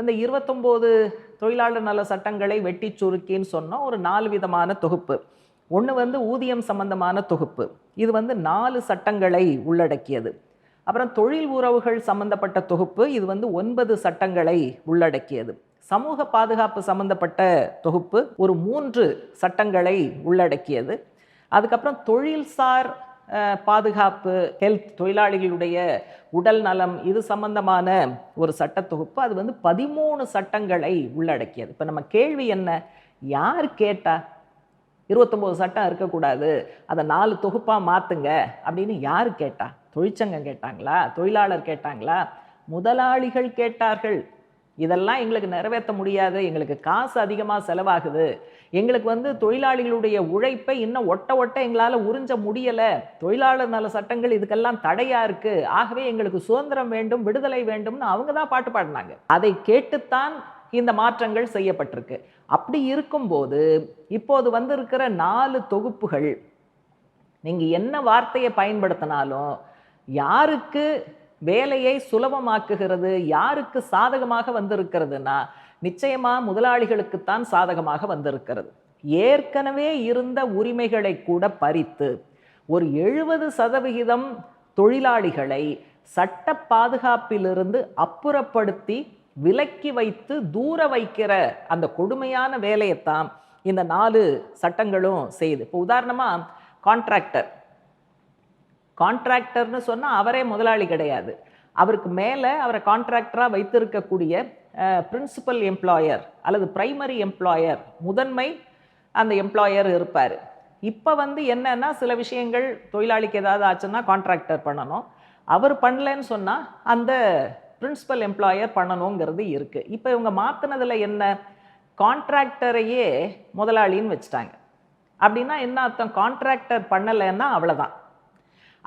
இந்த இருபத்தொம்போது தொழிலாளர் நல சட்டங்களை வெட்டி சுருக்கின்னு சொன்னால் ஒரு நாலு விதமான தொகுப்பு. ஒன்று வந்து ஊதியம் சம்பந்தமான தொகுப்பு. இது வந்து நாலு சட்டங்களை உள்ளடக்கியது. அப்புறம் தொழில் உறவுகள் சம்பந்தப்பட்ட தொகுப்பு இது வந்து ஒன்பது சட்டங்களை உள்ளடக்கியது. சமூக பாதுகாப்பு சம்பந்தப்பட்ட தொகுப்பு ஒரு மூன்று சட்டங்களை உள்ளடக்கியது. அதுக்கப்புறம் தொழில்சார் பாதுகாப்பு ஹெல்த் தொழிலாளிகளுடைய உடல் நலம் இது சம்பந்தமான ஒரு சட்ட தொகுப்பு. அது வந்து பதிமூணு சட்டங்களை உள்ளடக்கியது. இப்போ நம்ம கேள்வி என்ன? யார் கேட்டா? இருபத்தொம்போது சட்டம் இருக்கக்கூடாது. அதை நாலு தொகுப்பாக மாற்றுங்க அப்படின்னு யார் கேட்டா? தொழிற்சங்கம் கேட்டாங்களா? தொழிலாளர் கேட்டாங்களா? முதலாளிகள் கேட்டார்கள். இதெல்லாம் எங்களுக்கு நிறைவேற்ற முடியாது. எங்களுக்கு காசு அதிகமாக செலவாகுது. எங்களுக்கு வந்து தொழிலாளிகளுடைய உழைப்பை இன்னும் ஒட்ட ஒட்ட எங்களால் உறிஞ்ச முடியலை. தொழிலாளர் நல சட்டங்கள் இதுக்கெல்லாம் தடையாக இருக்குது ஆகவே எங்களுக்கு சுதந்திரம் வேண்டும் விடுதலை வேண்டும்னு அவங்க தான் பாட்டு பாடினாங்க. அதை கேட்டுத்தான் இந்த மாற்றங்கள் செய்யப்பட்டிருக்கு. அப்படி இருக்கும்போது இப்போது வந்திருக்கிற நாலு தொகுப்புகள் நீங்கள் என்ன வார்த்தையை பயன்படுத்தினாலும் யாருக்கு வேலையை சுலபமாக்குகிறது யாருக்கு சாதகமாக வந்திருக்கிறதுனா நிச்சயமாக முதலாளிகளுக்குத்தான் சாதகமாக வந்திருக்கிறது. ஏற்கனவே இருந்த உரிமைகளை கூட பறித்து ஒரு எழுபது சதவிகிதம் தொழிலாளிகளை சட்ட பாதுகாப்பிலிருந்து அப்புறப்படுத்தி விலக்கி வைத்து தூர வைக்கிற அந்த கொடுமையான வேலையைத்தான் இந்த நாலு சட்டங்களும் செய்யுது. இப்போ உதாரணமாக கான்ட்ராக்டர் கான்ட்ராக்டர்னு சொன்னால் அவரே முதலாளி கிடையாது. அவருக்கு மேலே அவரை கான்ட்ராக்டராக வைத்திருக்கக்கூடிய பிரின்சிபல் எம்ப்ளாயர் அல்லது பிரைமரி எம்ப்ளாயர் முதன்மை அந்த எம்ப்ளாயர் இருப்பார். இப்போ வந்து என்னென்னா சில விஷயங்கள் தொழிலாளிக்கு ஏதாவது ஆச்சுன்னா கான்ட்ராக்டர் பண்ணணும். அவர் பண்ணலன்னு சொன்னால் அந்த பிரின்சிபல் எம்ப்ளாயர் பண்ணணுங்கிறது இருக்குது இப்போ இவங்க மாற்றினதில் என்ன? கான்ட்ராக்டரையே முதலாளின்னு வச்சுட்டாங்க. அப்படின்னா என்ன அர்த்தம்? கான்ட்ராக்டர் பண்ணலைன்னா அவ்வளோதான்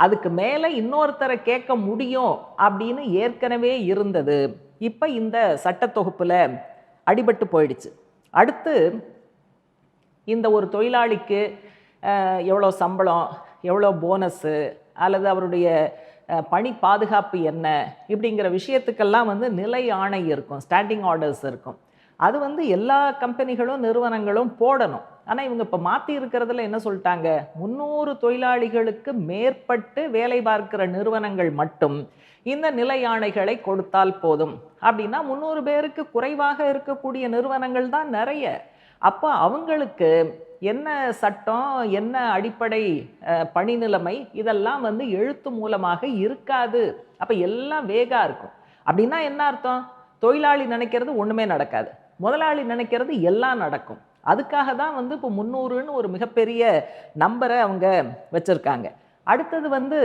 அதுக்கு மேலே இன்னொருத்தரை கேட்க முடியும் அப்படின்னு ஏற்கனவே இருந்தது. இப்போ இந்த சட்டத்தொகுப்பில் அடிபட்டு போயிடுச்சு. அடுத்து இந்த ஒரு தொழிலாளிக்கு எவ்வளோ சம்பளம் எவ்வளோ போனஸு அல்லது அவருடைய பணி பாதுகாப்பு என்ன இப்படிங்கிற விஷயத்துக்கெல்லாம் வந்து நிலை ஆணை இருக்கும் ஸ்டாண்டிங் ஆர்டர்ஸ் இருக்கும். அது வந்து எல்லா கம்பெனிகளும் நிறுவனங்களும் போடணும். ஆனால் இவங்க இப்போ மாற்றி இருக்கிறதுல என்ன சொல்லிட்டாங்க? முந்நூறு தொழிலாளிகளுக்கு மேற்பட்டு வேலை பார்க்கிற நிறுவனங்கள் மட்டும் இந்த நிலை கொடுத்தால் போதும். அப்படின்னா முந்நூறு பேருக்கு குறைவாக இருக்கக்கூடிய நிறுவனங்கள் தான் நிறைய. அப்போ அவங்களுக்கு என்ன சட்டம் என்ன அடிப்படை பணிநிலைமை பணி நிலைமை இதெல்லாம் வந்து எழுத்து மூலமாக இருக்காது. அப்போ எல்லாம் வேகாக இருக்கும். அப்படின்னா என்ன அர்த்தம்? தொழிலாளி நினைக்கிறது ஒன்றுமே நடக்காது. முதலாளி நினைக்கிறது எல்லாம் நடக்கும். அதுக்காக தான் வந்து இப்போ முந்நூறுன்னு ஒரு மிகப்பெரிய நம்பரை அவங்க வச்சுருக்காங்க. அடுத்தது வந்து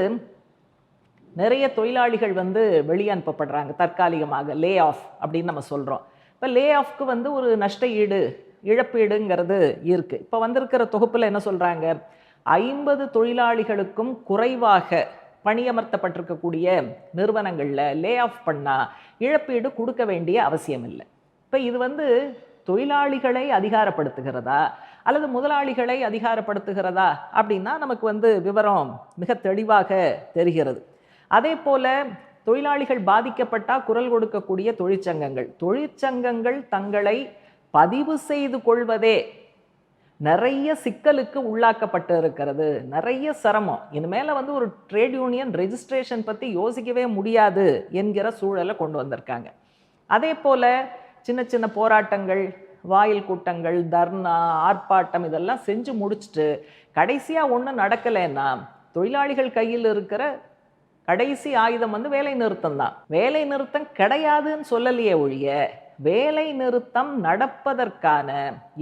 நிறைய தொழிலாளிகள் வந்து வெளியே அனுப்பப்படுறாங்க தற்காலிகமாக லே ஆஃப் அப்படின்னு நம்ம சொல்கிறோம் இப்போ லே ஆஃப்க்கு வந்து ஒரு நஷ்ட ஈடு இழப்பீடுங்கிறது இருக்குது இப்போ வந்திருக்கிற தொகுப்பில் என்ன சொல்கிறாங்க ஐம்பது தொழிலாளிகளுக்கும் குறைவாக பணியமர்த்தப்பட்டிருக்கக்கூடிய நிறுவனங்களில் லே ஆஃப் பண்ணால் இழப்பீடு கொடுக்க வேண்டிய அவசியம் இல்லை. இப்போ இது வந்து தொழிலாளிகளை அதிகாரப்படுத்துகிறதா? அல்லது முதலாளிகளை அதிகாரப்படுத்துகிறதா? அப்படின்னா நமக்கு வந்து விவரம் மிக தெளிவாக தெரிகிறது. அதே போல் தொழிலாளிகள் பாதிக்கப்பட்டால் குரல் கொடுக்கக்கூடிய தொழிற்சங்கங்கள். தொழிற்சங்கங்கள் தங்களை பதிவு செய்து கொள்வதே நிறைய சிக்கலுக்கு உள்ளாக்கப்பட்டு இருக்கிறது. நிறைய சிரமம். இனிமேல் வந்து ஒரு ட்ரேட் யூனியன் ரெஜிஸ்ட்ரேஷன் பற்றி யோசிக்கவே முடியாது என்கிற சூழலை கொண்டு வந்திருக்காங்க. அதே போல் சின்ன சின்ன போராட்டங்கள் வாயில் கூட்டங்கள் தர்ணா ஆர்ப்பாட்டம் இதெல்லாம் செஞ்சு முடிச்சுட்டு கடைசியாக ஒன்றும் நடக்கலைன்னா தொழிலாளிகள் கையில் இருக்கிற கடைசி ஆயுதம் வந்து வேலை நிறுத்தம் தான். வேலை நிறுத்தம் கிடையாதுன்னு சொல்லலையே ஒழிய வேலை நிறுத்தம் நடப்பதற்கான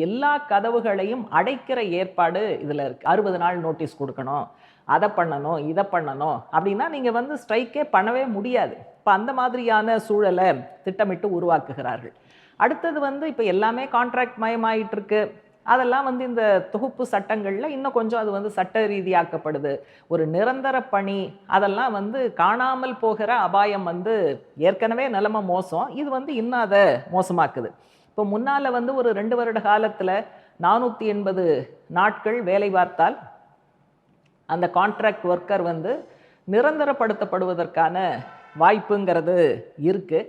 எல்லா கதவுகளையும் அடைக்கிற ஏற்பாடு இதில் இருக்கு. அறுபது நாள் நோட்டீஸ் கொடுக்கணும் அதை பண்ணணும் இதை பண்ணணும். அப்படின்னா நீங்கள் வந்து ஸ்ட்ரைக்கே பண்ணவே முடியாது. இப்போ அந்த மாதிரியான சூழலை திட்டமிட்டு உருவாக்குகிறார்கள். அடுத்தது வந்து இப்போ எல்லாமே கான்ட்ராக்ட் மயமாயிட்டு இருக்கு அதெல்லாம் வந்து இந்த தொகுப்பு சட்டங்களில் இன்னும் கொஞ்சம் அது வந்து சட்ட ரீதியாக்கப்படுது. ஒரு நிரந்தர பணி அதெல்லாம் வந்து காணாமல் போகிற அபாயம் வந்து ஏற்கனவே நிலைமை மோசம். இது வந்து இன்னும் அதை மோசமாக்குது. இப்போ முன்னால் வந்து ஒரு ரெண்டு வருட காலத்தில் நானூற்றி எண்பது நாட்கள் வேலை பார்த்தால் அந்த கான்ட்ராக்ட் ஒர்க்கர் வந்து நிரந்தரப்படுத்தப்படுவதற்கான வாய்ப்புங்கிறது இருக்குது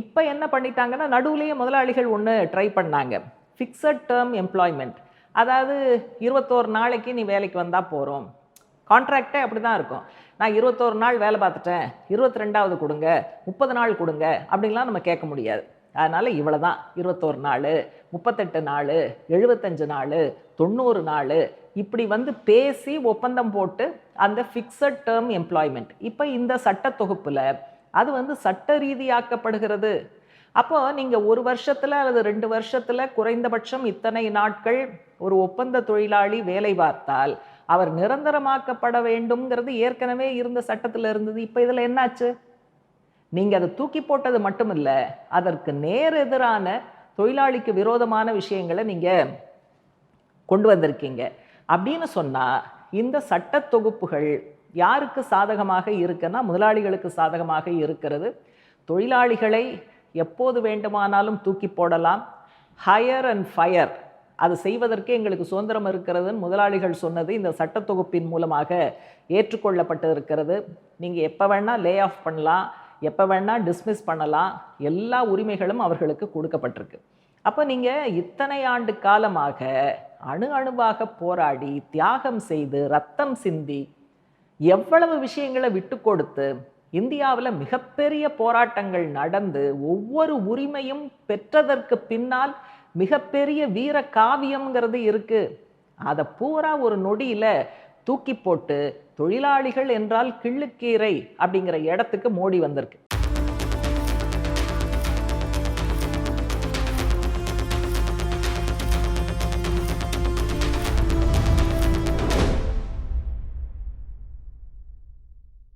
இப்போ என்ன பண்ணிட்டாங்கன்னா நடுவுலேயே முதலாளிகள் ஒன்று ட்ரை பண்ணாங்க. ஃபிக்ஸட் டேர்ம் எம்ப்ளாய்மெண்ட் அதாவது இருபத்தோரு நாளைக்கு நீ வேலைக்கு வந்தால் போகிறோம் கான்ட்ராக்டே அப்படி தான் இருக்கும். நான் இருபத்தோரு நாள் வேலை பார்த்துட்டேன். இருபத்தி ரெண்டாவது கொடுங்க. முப்பது நாள் கொடுங்க. அப்படின்லாம் நம்ம கேட்க முடியாது. அதனால் இவ்வளோ தான் இருபத்தோரு நாள் முப்பத்தெட்டு நாள் எழுபத்தஞ்சு நாள் தொண்ணூறு நாள். இப்படி வந்து பேசி ஒப்பந்தம் போட்டு அந்த ஃபிக்ஸட் டேர்ம் எம்ப்ளாய்மெண்ட் இப்போ இந்த சட்ட தொகுப்பில் அது வந்து சட்ட ரீதியாக்கப்படுகிறது. அப்போ நீங்கள் ஒரு வருஷத்தில் அல்லது ரெண்டு வருஷத்தில் குறைந்தபட்சம் இத்தனை நாட்கள் ஒரு ஒப்பந்த தொழிலாளி வேலை பார்த்தால் அவர் நிரந்தரமாக்கப்பட வேண்டும்ங்கிறது ஏற்கனவே இருந்த சட்டத்தில் இருந்தது. இப்போ இதில் என்னாச்சு? நீங்கள் அதை தூக்கி போட்டது மட்டும் இல்லை அதற்கு நேர் எதிரான தொழிலாளிக்கு விரோதமான விஷயங்களை நீங்கள் கொண்டு வந்திருக்கீங்க. அப்படின்னு சொன்னால் இந்த சட்ட தொகுப்புகள் யாருக்கு சாதகமாக இருக்குன்னா முதலாளிகளுக்கு சாதகமாக இருக்கிறது. தொழிலாளிகளை எப்போது வேண்டுமானாலும் தூக்கி போடலாம். ஹயர் அண்ட் ஃபயர் அது செய்வதற்கே எங்களுக்கு சுதந்திரம் இருக்கிறதுன்னு முதலாளிகள் சொன்னது இந்த சட்டத்தொகுப்பின் மூலமாக ஏற்றுக்கொள்ளப்பட்டு இருக்கிறது நீங்கள் எப்போ வேணால் லே ஆஃப் பண்ணலாம். எப்போ வேணால் டிஸ்மிஸ் பண்ணலாம். எல்லா உரிமைகளும் அவர்களுக்கு கொடுக்கப்பட்டிருக்கு. அப்போ நீங்கள் இத்தனை ஆண்டு காலமாக அணு அணுவாக போராடி தியாகம் செய்து ரத்தம் சிந்தி எவ்வளவு விஷயங்களை விட்டு கொடுத்து இந்தியாவில் மிகப்பெரிய போராட்டங்கள் நடந்து ஒவ்வொரு உரிமையும் பெற்றதற்கு பின்னால் மிகப்பெரிய வீர காவியம்ங்கிறது இருக்கு. அதை பூரா ஒரு நொடியில தூக்கி போட்டு தொழிலாளிகள் என்றால் கிள்ளுக்கீரை அப்படிங்கிற இடத்துக்கு மோடி வந்திருக்கு.